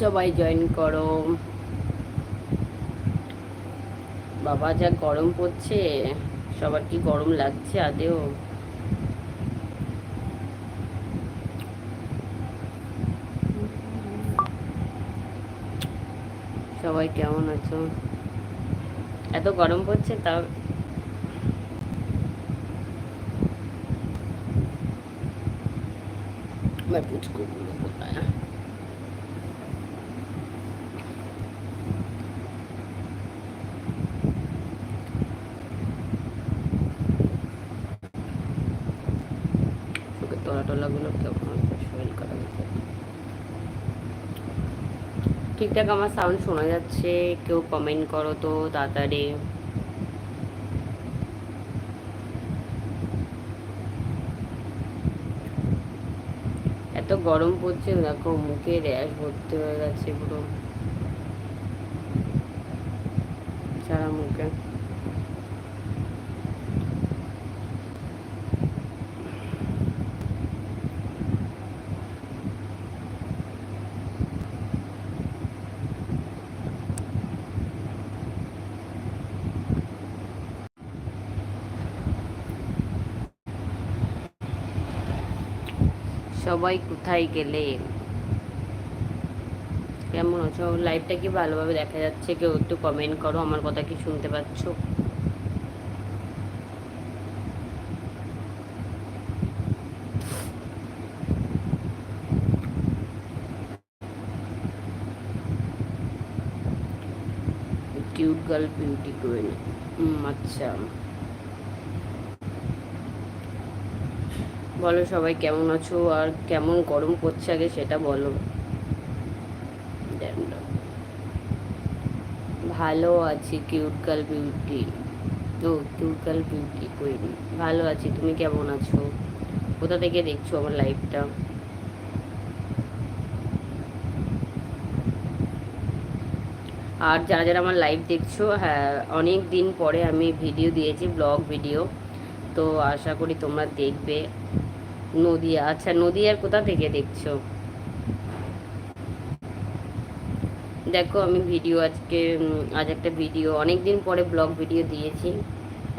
সবাই জয়েন করো। বাবা যা গরম পড়ছে, সবার কি গরম লাগছে আদেও? সবাই কেমন আছো? এত গরম পড়ছে তাও? চোখের তলা টলাগুলো কেমন হচ্ছে শরীর খারাপ হচ্ছে ঠিকঠাক আমার সাউন্ড শোনা যাচ্ছে, কেউ কমেন্ট করো তো তাড়াতাড়ি। এত গরম পড়ছে, দেখো মুখে র্যাশ ভর্তি হয়ে গেছে পুরো। সারা মুখে। সবাই কোথায় গেলে? কেমন আছো? লাইভটা কি ভালোভাবে দেখা যাচ্ছে? কেউ একটু কমেন্ট করো, আমার কথা কি শুনতে পাচ্ছ? কিউট গার্ল বিউটি কুইন আচ্ছা। বলো সবাই কেমন আছো আর কেমন গরম পড়ছে আগে সেটা বলো। ভালো আছি কিউট গার্ল বিউটি তো কিউট গার্ল বিউটি কইনি ভালো আছি, তুমি কেমন আছো? কোথা থেকে দেখছ আমার লাইফটা আর যারা যারা আমার লাইভ দেখছ হ্যাঁ অনেক দিন পরে আমি ভিডিও দিয়েছি ব্লগ ভিডিও তো আশা করি তোমরা দেখবে। নদিয়া আচ্ছা নদিয়ার কোথা থেকে দেখছ? দেখো আমি ভিডিও আজকে আজ একটা ভিডিও অনেক দিন পরে ব্লগ ভিডিও দিয়েছি।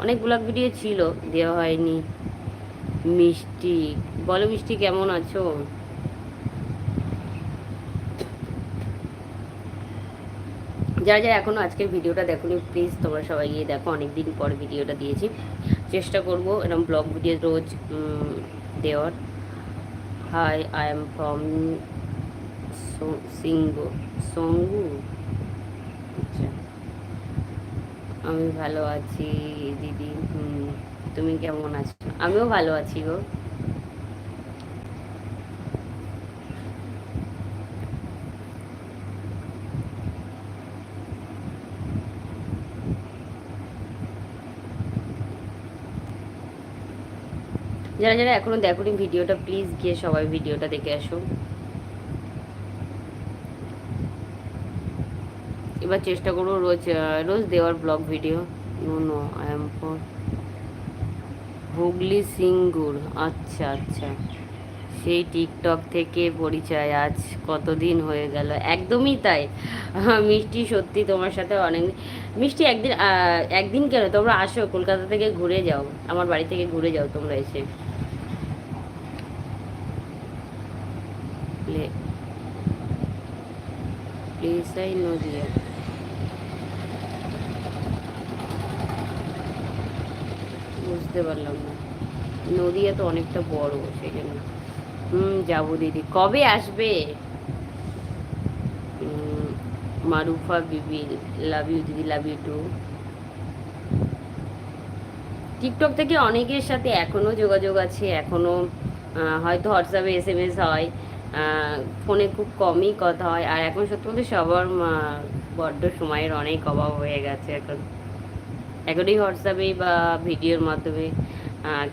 অনেক ব্লগ ভিডিও ছিল, দেওয়া হয়নি। মিষ্টি, বলো মিষ্টি কেমন আছো? যারা যারা এখনও আজকের ভিডিওটা দেখোনি প্লিজ তোমরা সবাই গিয়ে দেখো অনেক দিন পর ভিডিওটা দিয়েছি। চেষ্টা করব এরকম ব্লগ ভিডিও রোজ দেওয়ার। হাই আই এম ফ্রম সিঙ্গু সঙ্গু আমি ভালো আছি, দিদি। তুমি কেমন আছো? আমিও ভালো আছি গো। যারা যারা এখনও দেখোনি ভিডিওটা প্লিজ গিয়ে সবাই ভিডিওটা দেখে আসো। এবার চেষ্টা করব রোজ রোজ দেওয়ার vlog video no no I am Hooghly Singur. আচ্ছা আচ্ছা। সেই টিকটক থেকে পরিচয় আজ কতদিন হয়ে গেল? একদমই তাই। মিষ্টি সত্যি তোমার সাথে অনেক মিষ্টি একদিন একদিন কেন? তোমরা আসো, কলকাতা থেকে ঘুরে যাও। আমার বাড়ি থেকে ঘুরে যাও তোমরা এসে। আই নদিয়া বুঝতে পারলাম না। নদিয়া তো অনেকটা বড় সেই জন্য হুম, যাব দিদি। কবে আসবে? মারুফা, বিবি লাভ ইউ দিদি লাভ ইউ টু টিকটক থেকে অনেকের সাথে এখনও যোগাযোগ আছে এখনও হয়তো হোয়াটসঅ্যাপে এস এম এস হয়। ফোনে খুব কমই কথা হয়। আর এখন সত্যি বলতে সবার বড্ড সময়ের অনেক অভাব হয়ে গেছে এখন। এখনই হোয়াটসঅ্যাপে বা ভিডিওর মাধ্যমে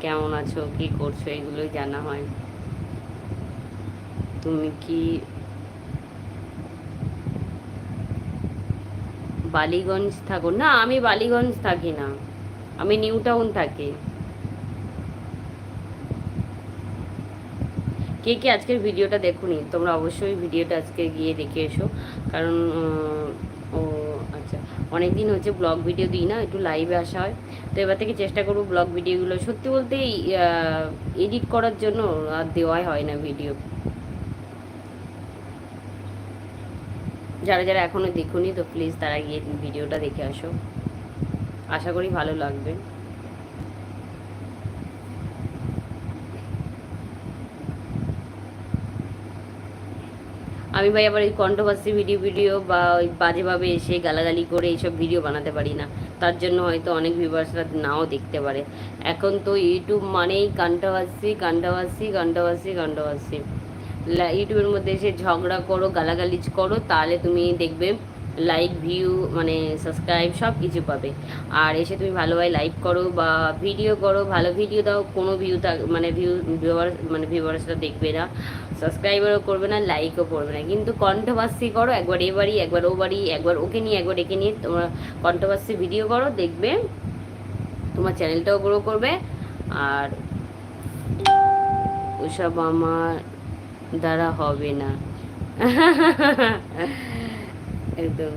কেমন আছো, কি করছ, এগুলোই জানা হয়। তুমি কি বালিগঞ্জ থাকো? না, আমি বালিগঞ্জ থাকি না। আমি নিউ টাউন থাকি। কে কে আজকের ভিডিওটা দেখুনি, তোমরা অবশ্যই ভিডিওটা আজকে গিয়ে দেখে এসো। কারণ ও আচ্ছা অনেক দিন হচ্ছে ব্লগ ভিডিও দিই না, একটু লাইভে আসা হয়। তো এবার থেকে চেষ্টা করব ব্লগ ভিডিওগুলো। সত্যি বলতে এডিট করার জন্য আর দেওয়াই হয় না ভিডিও যারা যারা এখনও দেখুনি, তো প্লিজ তারা গিয়ে ভিডিওটা দেখে আসো। আশা করি ভালো লাগবে। আমি ভাই আবার এই কন্ট্রোভার্সি ভিডিও ভিডিও বা ওই বাজেভাবে এসে গালাগালি করে এইসব ভিডিও বানাতে পারি না। তার জন্য হয়তো অনেক ভিউয়ার্সরা নাও দেখতে পারে। এখন তো ইউটিউব মানেই কন্ট্রোভার্সি কন্ট্রোভার্সি কন্ট্রোভার্সি কন্ট্রোভার্সি ইউটিউবের মধ্যে এসে ঝগড়া করো, গালাগালিজ করো, তাহলে তুমি দেখবে লাইক ভিউ মানে সাবস্ক্রাইব সব কিছু পাবে। আর এসে তুমি ভালোভাবে লাইভ করো বা ভিডিও করো, ভালো ভিডিও দাও, কোনো ভিউ মানে ভিউ ভিউয়ার মানে ভিউয়ার্সরা দেখবে না। সাবস্ক্রাইবারও করবে না লাইকও করবে না। কিন্তু কন্ট্রোভার্সি করো, একবার এ বাড়ি, একবার ও বাড়ি, একবার ওকে নিয়ে, একবার একে নিয়ে তোমরা কন্ট্রোভার্সি ভিডিও করো, দেখবে তোমার চ্যানেলটাও গ্রো করবে। আর ওসব আমার দ্বারা হবে না। একদম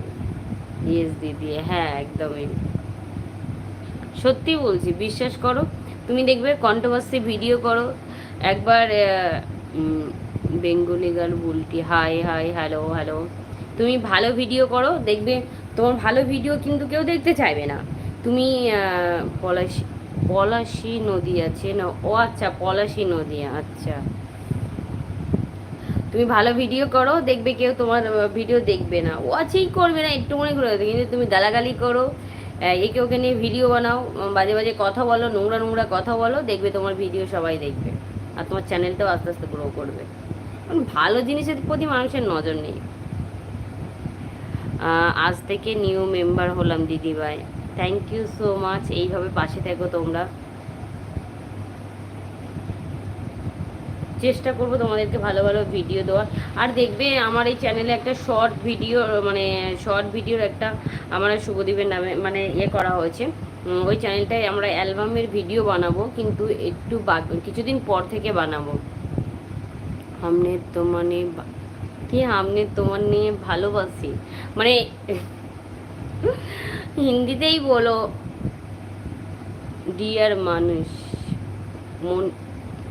ইয়েস দিদি হ্যাঁ একদমই। সত্যি বলছি, বিশ্বাস করো, তুমি দেখবে কন্ট্রোভার্সি ভিডিও করো। একবার Bengali girl Bulti hi hi hello hello তুমি ভালো ভিডিও করো, দেখবে তোমার ভালো ভিডিও কিন্তু কেউ দেখতে চাইবে না। তুমি পলাশি পলাশি নদী আছে না? ও আচ্ছা পলাশি নদী আচ্ছা। তুমি ভালো ভিডিও করো, দেখবে কেউ তোমার ভিডিও দেখবে না। ও আছেই করবে না, একটু মনে করে কিন্তু তুমি গালাগালি করো একে ওকে নিয়ে ভিডিও বানাও বাজে বাজে কথা বলো, নোংরা নোংরা কথা বলো, দেখবে তোমার ভিডিও সবাই দেখবে। আর তোমার চ্যানেলটাও আস্তে আস্তে গ্রো করবে। ভালো জিনিসের প্রতি মানুষের নজর নেই। আজ থেকে নিউ মেম্বার হলাম দিদিভাই। থ্যাংক ইউ সো মাচ এইভাবে পাশে থেকো তোমরা। চেষ্টা করব তোমাদেরকে ভালো ভালো ভিডিও দেওয়ার। আর দেখবে আমার এই চ্যানেলে একটা শর্ট ভিডিও মানে শর্ট ভিডিওর একটা আমার শুভদীপের নামে মানে ইয়ে করা হয়েছে। ওই চ্যানেলটায় আমরা অ্যালবামের ভিডিও বানাবো, কিন্তু একটু কিছুদিন পর থেকে বানাবো। আমনে তোমার নিয়ে কি আমনে তোমার নিয়ে ভালোবাসি? মানে হিন্দিতেই বলো। ডিয়ার মানুষ, মন,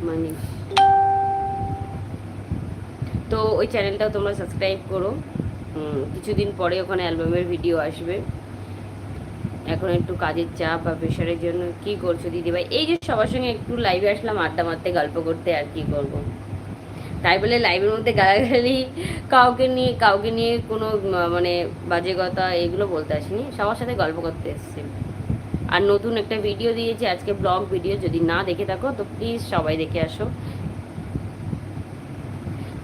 মানুষ। তো ওই চ্যানেলটাও তোমরা সাবস্ক্রাইব করো। কিছুদিন পরে ওখানে অ্যালবামের ভিডিও আসবে। এখন একটু কাজের চাপ বা প্রেশারের জন্য কি করছ দিদিভাই? এই যে সবার সঙ্গে একটু লাইভে আসলাম, আড্ডা মারতে, গল্প করতে, আর কি করব। তাই বলে লাইভের মধ্যে গালাগালি, কাউকে নিয়ে কাউকে নিয়ে কোনো মানে বাজে কথা এগুলো বলতে আসিনি। সবার সাথে গল্প করতে এসেছি। আর নতুন একটা ভিডিও দিয়েছি, আজকে ব্লগ ভিডিও যদি না দেখে থাকো, তো প্লিজ সবাই দেখে আসো।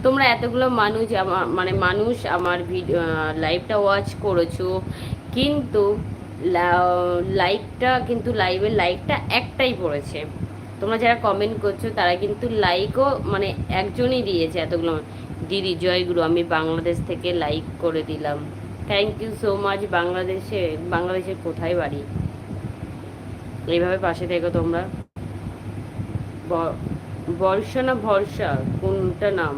তোমরা এতগুলো মানুষ আমার মানে মানুষ আমার ভিডিও লাইভটা ওয়াচ করেছ, কিন্তু লাইকটা কিন্তু লাইভের লাইকটা একটাই পড়েছে। তোমরা যারা কমেন্ট করছ, তারা কিন্তু লাইকও মানে একজনই দিয়েছে এতগুলো। দিদি জয়গুরু, আমি বাংলাদেশ থেকে লাইক করে দিলাম। থ্যাংক ইউ সো মাচ বাংলাদেশে বাংলাদেশের কোথায় বাড়ি? এইভাবে পাশে থেকো তোমরা। বর্ষা না ভরসা? কোনটা নাম?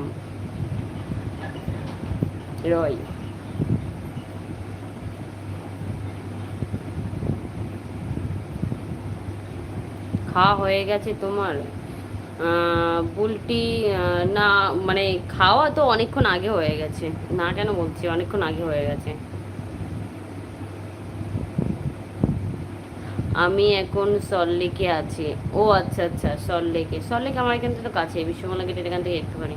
রয় খাওয়া হয়ে গেছে তোমার। বুলটি না মানে খাওয়া তো অনেকক্ষণ আগে হয়ে গেছে। না কেন বলছি, অনেকক্ষণ আগে হয়ে গেছে। আমি এখন সল্লেকে আছি। ও আচ্ছা আচ্ছা সল্লেকে সল্লেকে আমার এখান থেকে তো কাছে বিশ্বকলা গেটের এখান থেকে একটুখানি।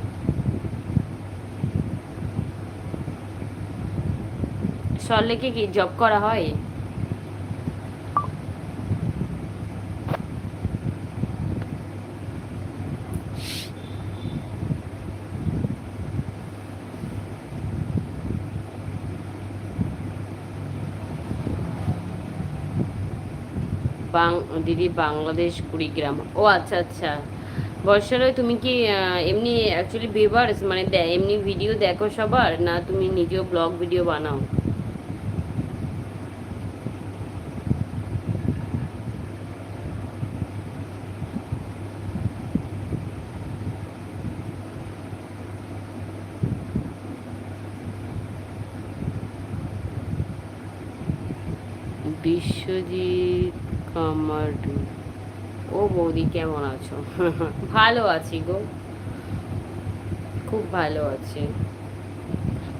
সল্লেকে কি জব করা হয়? দিদি বাংলাদেশ, কুড়িগ্রাম। ও আচ্ছা আচ্ছা। বর্ষালয় তুমি কি এমনি অ্যাকচুয়ালি ভিভার্স মানে এমনি ভিডিও দেখো সবার, না তুমি নিজেও ব্লগ ভিডিও বানাও? বিশ্বজিৎ কামারডি ও বৌদি, কেমন আছো? ভালো আছি গো। খুব ভালো আছি।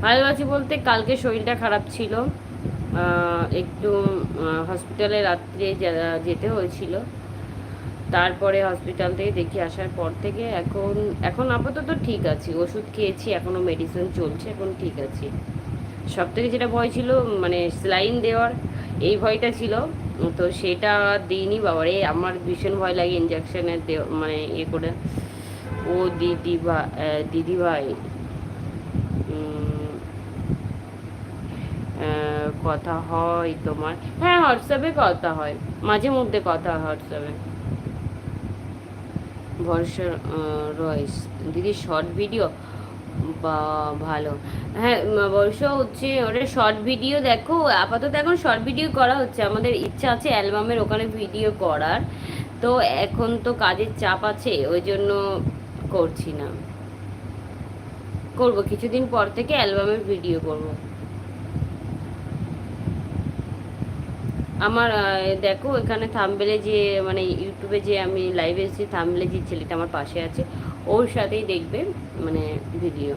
ভালো আছি বলতে কালকে শরীরটা খারাপ ছিল। একটু হসপিটালে রাত্রে যেতে হয়েছিল। তারপরে হসপিটাল থেকে দেখি আসার পর থেকে এখন এখন আপাতত ঠিক আছি। ওষুধ খেয়েছি এখনও মেডিসিন চলছে, এখন ঠিক আছি। সব থেকে যেটা ভয় ছিল মানে স্লাইন দেওয়ার এই ভয়টা ছিল। তো সেটা দিইনি বাবারে আমার ভীষণ ভয় লাগে ইঞ্জেকশনের মানে ইয়ে করে। ও দিদি ভাই দিদি ভাই কথা হয় তোমার। হ্যাঁ হোয়াটসঅ্যাপে কথা হয়, মাঝে মধ্যে কথা হয় হোয়াটসঅ্যাপে। ভরসা রয়েস দিদি শর্ট ভিডিও ভালো। হ্যাঁ বর্ষ হচ্ছে ওটা শর্ট ভিডিও দেখো, আপাতত এখন শর্ট ভিডিও করা হচ্ছে। আমাদের ইচ্ছা আছে অ্যালবামের ওখানে ভিডিও করার। তো এখন তো কাজের চাপ আছে, ওই জন্য করছি না। করব, কিছুদিন পর থেকে অ্যালবামের ভিডিও করব। আমার দেখো এখানে থামবেলে যে মানে ইউটিউবে যে আমি লাইভে এসেছি থামবেলে যে ছেলেটা আমার পাশে আছে, ওর সাথেই দেখবে। মানে video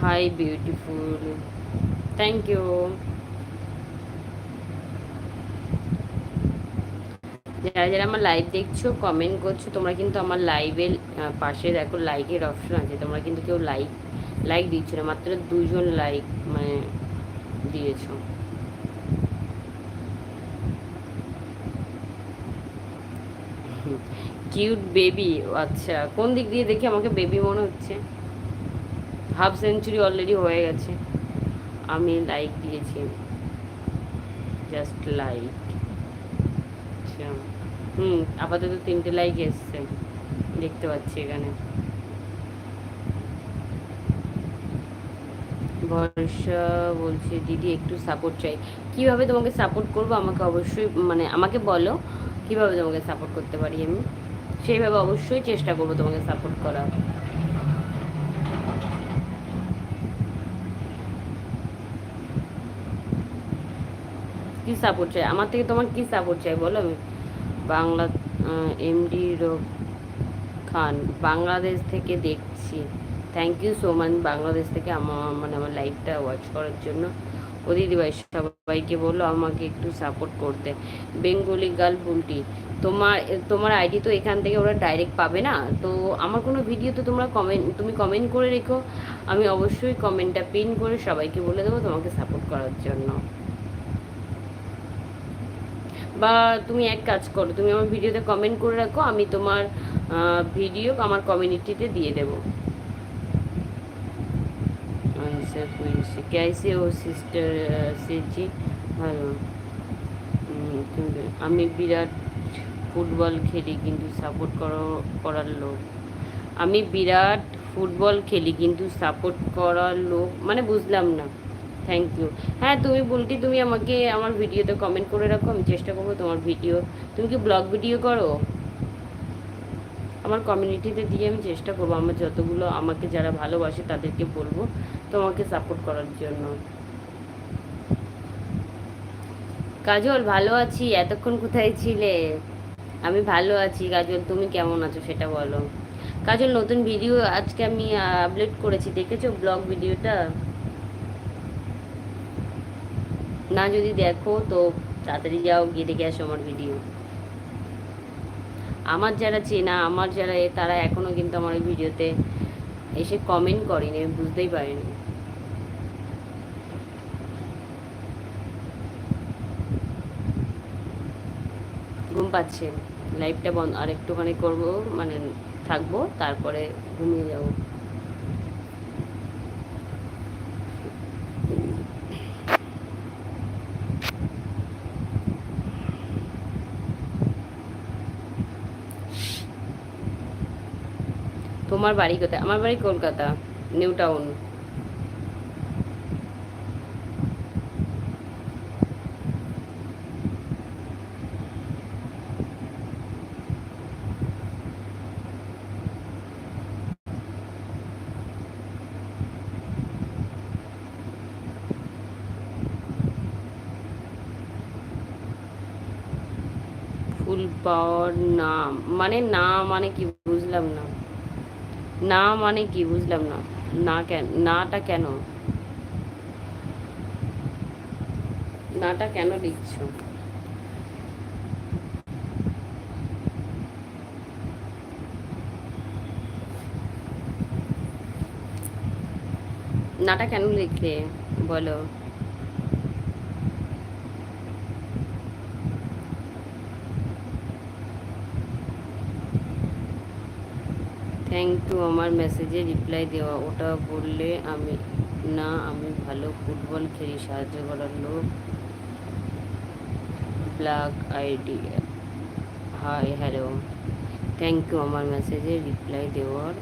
hi beautiful thank you যারা যারা আমার লাইভ দেখছ কমেন্ট করছ, তোমরা কিন্তু আমার লাইভের পাশে দেখো লাইকের অপশন আছে। তোমরা কিন্তু কেউ লাইক লাইক দিচ্ছ না মাত্র দুজন লাইক মানে দিয়েছ। কিউট বেবি আচ্ছা কোন দিক দিয়ে দেখি আমাকে বেবি মনে হচ্ছে? হাফ সেঞ্চুরি অলরেডি হয়ে গেছে। আমি লাইক দিয়েছি। জাস্ট লাইক আচ্ছা হুম, আপাতত তিনটে লাইক এসছে। দেখতে পাচ্ছি এখানে। ভরসা বলছে, দিদি, একটু সাপোর্ট চাই। কীভাবে তোমাকে সাপোর্ট করব? আমাকে অবশ্যই মানে আমাকে বলো, কীভাবে তোমাকে সাপোর্ট করতে পারি আমি? সেইভাবে অবশ্যই চেষ্টা করব তোমাকে সাপোর্ট করার। কি সাপোর্ট চাই? আমার থেকে তোমার কি সাপোর্ট চাই বলো আমি? বাংলা এমডি খান, বাংলাদেশ থেকে দেখছি। Thank you so much Bangladesh থেকে আমার মানে আমার লাইভটা ওয়াচ করার জন্য। ও দিদিভাই সবাইকে বলল আমাকে একটু সাপোর্ট করতে। বেঙ্গলি গার্ল বুলটি তোমার তোমার আইডি তো এখান থেকে ওরা ডাইরেক্ট পাবে না? তো আমার কোনো ভিডিও তো তোমরা কমেন্ট তুমি কমেন্ট করে রেখো। আমি অবশ্যই কমেন্টটা পিন করে সবাইকে বলে দেবো তোমাকে সাপোর্ট করার জন্য। বা তুমি এক কাজ করো, তুমি আমার ভিডিওতে কমেন্ট করে রাখো, আমি তোমার ভিডিও আমার কমিউনিটিতে দিয়ে দেবো। कैसे ও সিস্টার সেজি ভালো আমি বিরাট ফুটবল খেলি কিন্তু সাপোর্ট করার লোক আমি বিরাট ফুটবল খেলি কিন্তু সাপোর্ট করার লোক মানে বুঝলাম না থ্যাংক ইউ হ্যাঁ তুমি বলটি তুমি আমাকে আমার ভিডিওতে কমেন্ট করে রাখো, আমি চেষ্টা করব তোমার ভিডিও তুমি কি ব্লগ ভিডিও করো? আমার কমিউনিটিতে দিয়ে আমি চেষ্টা করব। আমার যতগুলো, আমাকে যারা ভালোবাসে তাদেরকে বলব। তোমাকে সাপোর্ট করার জন্য। কাজল, ভালো আছি। এতক্ষণ কোথায় ছিলে? আমি ভালো আছি। কাজল, তুমি কেমন আছো সেটা বলো। কাজল, নতুন ভিডিও আজকে আমি আপলোড করেছি। দেখেছ ব্লগ ভিডিওটা না যদি দেখো, তো তাড়াতাড়ি যাও, গিয়ে দেখে আসো আমার ভিডিও আমার যারা চেনা, আমার যারা তারা এখনও কিন্তু আমার ওই ভিডিওতে এসে কমেন্ট করেনি আমি বুঝতেই পারিনি। পাচ্ছে। লাইভটা বন্ধ, আর একটুখানি করব মানে থাকব, তারপরে ঘুমিয়ে যাব। তোমার বাড়ি কোথায়? আমার বাড়ি Kolkata, new town. Full power না মানে না মানে কি বুঝলাম না। না মানে কি বুঝলাম না। না কেন নাটা কেন? নাটা কেন লিখছো? নাটা কেন লিখলে? বলো। থ্যাংক ইউ আমার মেসেজে রিপ্লাই দেওয়া। ওটা বললে আমি, না, আমি ভালো ফুটবল খেলি, সাহায্য করার লোক black ID, hi, hello. Thank you আমার মেসেজে রিপ্লাই দেওয়ার।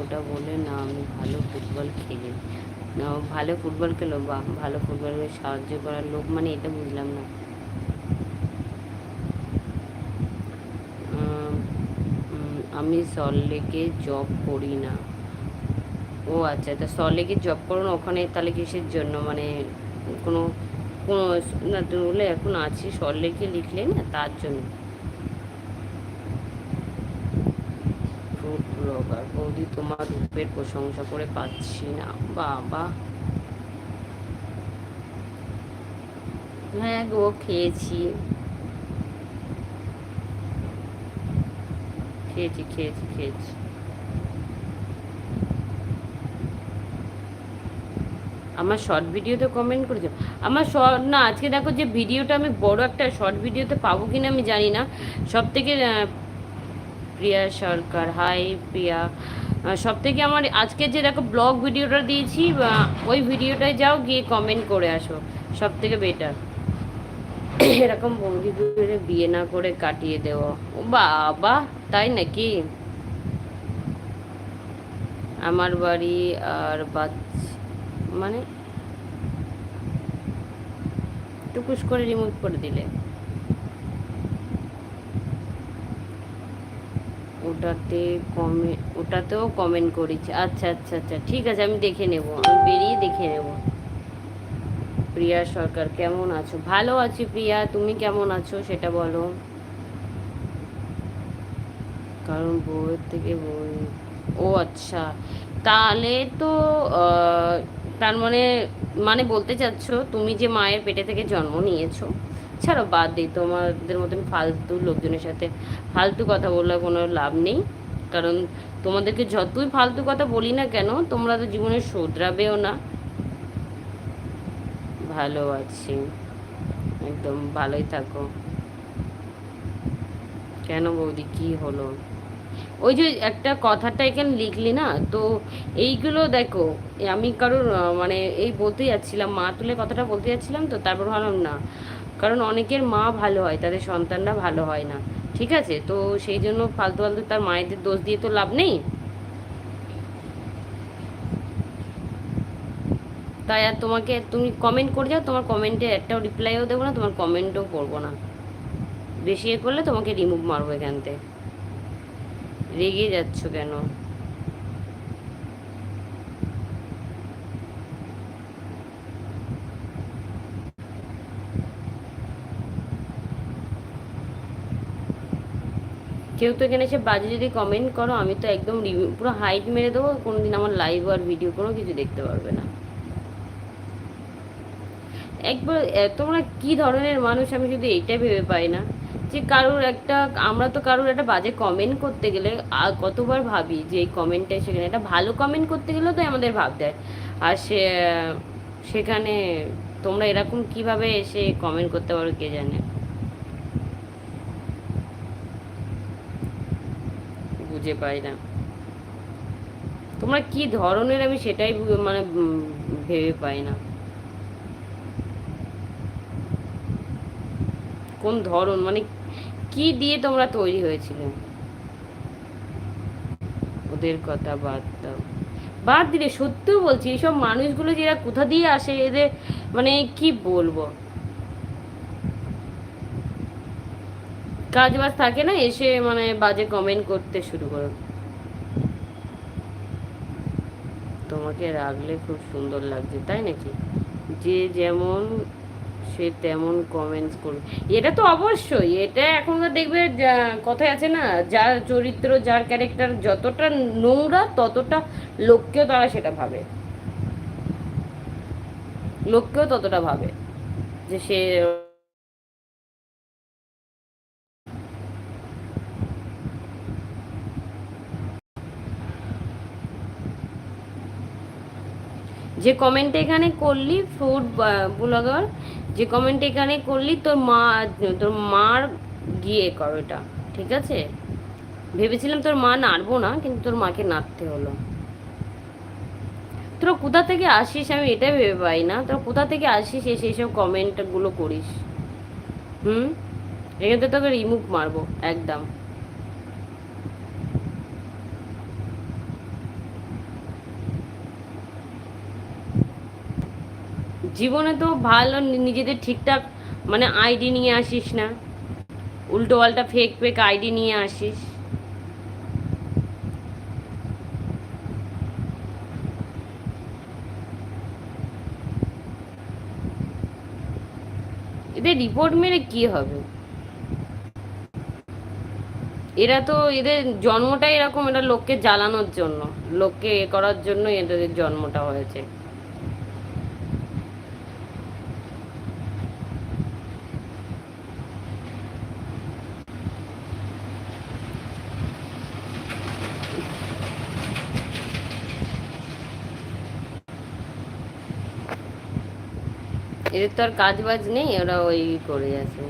ওটা বলে না, আমি ভালো ফুটবল খেলি। না ভালো ফুটবল খেলো, বা ভালো ফুটবলে সাহায্য করার লোক মানে এটা বুঝলাম না। আমি সল্টলেকে জব করি না। ও আচ্ছা তা সল্টলেকে জব করুন ওখানে তাহলে কিসের জন্য? মানে কোনো কোনো, না বলে এখন আছি সল্টলেকে লিখলে না, তার জন্য। ফুড ব্লগার বৌদি তোমার রূপের প্রশংসা করে পাচ্ছি না, বাবা। হ্যাঁ গো, খেয়েছি। খেয়েছি খেয়েছি খেয়েছি। আমার শর্ট ভিডিওতে কমেন্ট করেছ। আমার শর্ট না, আজকে দেখো যে ভিডিওটা আমি বড় একটা শর্ট ভিডিওতে পাবো কিনা আমি জানি না। সব থেকে প্রিয়া সরকার হাই প্রিয়া। সব থেকে আমার আজকে যে দেখো ব্লগ ভিডিওটা দিয়েছি ওই ভিডিওটায় যাও, গিয়ে কমেন্ট করে আসো। সব থেকে বেটার এরকম করে বিয়ে না করে কাটিয়ে দেওয়া। ও বাবা, তাই নাকি? আমার বাড়ি আর বাচ্চা মানে টুকুস করে রিমুভ করে দিলে। ওটাতে কমে ওটাতেও কমেন্ট করেছি। আচ্ছা আচ্ছা আচ্ছা ঠিক আছে, আমি দেখে নেব। আমি বেরিয়ে দেখে নেব। প্রিয়া সরকার, কেমন আছো? ভালো আছি প্রিয়া, তুমি কেমন আছো সেটা বলো। কারণ বউয়ের থেকে বই। ও আচ্ছা তাহলে তো তার মানে মানে বলতে চাচ্ছ, তুমি যে মায়ের পেটে থেকে জন্ম নিয়েছো, ছাড়ো বাদ দিই, তোমাদের মতন ফালতু লোকজনের সাথে ফালতু কথা বললে কোনো লাভ নেই। কারণ তোমাদেরকে যতই ফালতু কথা বলি না কেন, তোমরা তো জীবনে শোধরাবেও না। ভালো আছি। একদম ভালোই থাকো। কেন বৌদি, কি হলো? ওই যে একটা কথাটা এখানে লিখলি না? তো এইগুলো দেখো, আমি কারোর মানে এই বলতে যাচ্ছিলাম, মা তুলে কথাটা বলতে যাচ্ছিলাম তো, তারপর ভাবলাম না। কারণ অনেকের মা ভালো হয়, তাদের সন্তানরা ভালো হয় না। ঠিক আছে? তো সেই জন্য ফালতু ফালতু তার মায়েদের দোষ দিয়ে তো লাভ নেই? তাই আর তোমাকে, তুমি কমেন্ট করে যাও, তোমার কমেন্টে একটাও রিপ্লাইও দেবো না, তোমার কমেন্টও করব না। বেশি এ করলে তোমাকে রিমুভ মারবো এখান থেকে। রেগে যাচ্ছ কেন? কেউ তো এখানে এসে বাজে যদি কমেন্ট করো, আমি তো একদম পুরো হাইট মেরে দেবো, কোনোদিন আমার লাইভ আর ভিডিও কোনো কিছু দেখতে পারবে না। একবার তোমরা কি ধরনের মানুষ? আমি শুধু এইটা ভেবে পাই না যে কারোর একটা, আমরা তো কারোর একটা বাজে কমেন্ট করতে গেলে কতবার ভাবি যে এই কমেন্টটা সেখানে, একটা ভালো কমেন্ট করতে গেলেও তো আমাদের ভাবতে হয় আর সে, সেখানে তোমরা এরকম কীভাবে এসে কমেন্ট করতে পারো কে জানে? বুঝে পাই না। তোমরা কি ধরনের? আমি সেটাই মানে ভেবে পাই না। কোন ধরন? মানে কি দিয়ে তোমরা তৈরি হয়েছিলে? ওদের কথা বাদ দাও। বাদ দিলে সত্যিও বলছি, এইসব মানুষগুলো যে এরা কোথা দিয়ে আসে, এদের মানে কি বলব? কাজ বাজ থাকে না, এসে মানে বাজে কমেন্ট করতে শুরু করো। তোমাকে রাখলে খুব সুন্দর লাগছে, তাই নাকি? যে যেমন সে তেমন কমেন্টস করবে। এটা তো অবশ্যই, এটা এখনকার দেখবে কথায় আছে না, যার চরিত্র, যার ক্যারেক্টার যতটা নোংরা, ততটা লোককেও তারা সেটা ভাবে। লোককেও ততটা ভাবে যে সে যে কমেন্ট এখানে করলি ফুড ব্লগার যে কমেন্ট এখানে করলি তোর মা, তোর মার গিয়ে কর এটা ঠিক আছে? ভেবেছিলাম তোর মা নাড়বো না, কিন্তু তোর মাকে নাড়তে হলো। তোরা কোথা থেকে আসিস? আমি এটা ভেবে পাই না। তোরা কোথা থেকে আসিস এসে এইসব কমেন্টগুলো করিস? হুম? এখান থেকে তোকে রিমুভ মারবো, একদম। জীবনে তো ভালো নিজেদের ঠিকঠাক মানে আইডি নিয়ে আসিস না। উল্টো পাল্টা ফেক ফেক আইডি নিয়ে আসিস। এদের রিপোর্ট মেরে কি হবে? এরা তো এদের জন্মটাই এরকম এটা লোককে জ্বালানোর জন্য, লোককে এ করার জন্য এদের জন্মটা হয়েছে। এদের তো আর কাজ বাজ নেই, ওরা ওই করে আছে।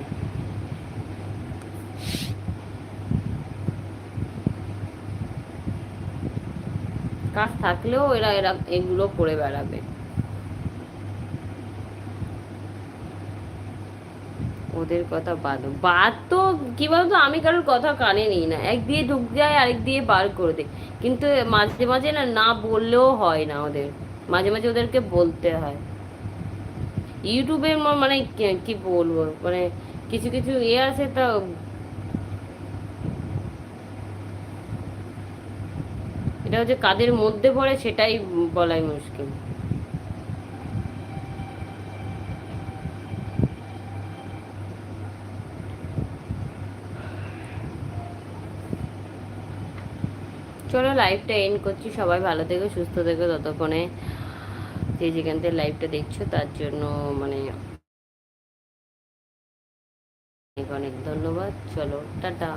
কাজ থাকলেও এরা এরা এগুলো করে বেড়াবে। ওদের কথা বাদ বাদ তো কি বলতো, আমি কারোর কথা কানে নিই না। এক দিয়ে ঢুক যায়, আরেক দিয়ে বার করে দেয়। কিন্তু মাঝে মাঝে না না বললেও হয় না ওদের। মাঝে মাঝে ওদেরকে বলতে হয়। ইউটিউবের ম- মানে কি- বলব? মানে কিছু কিছু ইয়ে আছে তো। এটা হচ্ছে কাদের মধ্যে পড়ে সেটাই বলাই মুশকিল। চলো লাইফটা এন্ড করছি। সবাই ভালো থেকো, সুস্থ থেকো ততক্ষণে। যে যেখান থেকে লাইভটা দেখছ তার জন্য মানে অনেক অনেক ধন্যবাদ। চলো টাটা।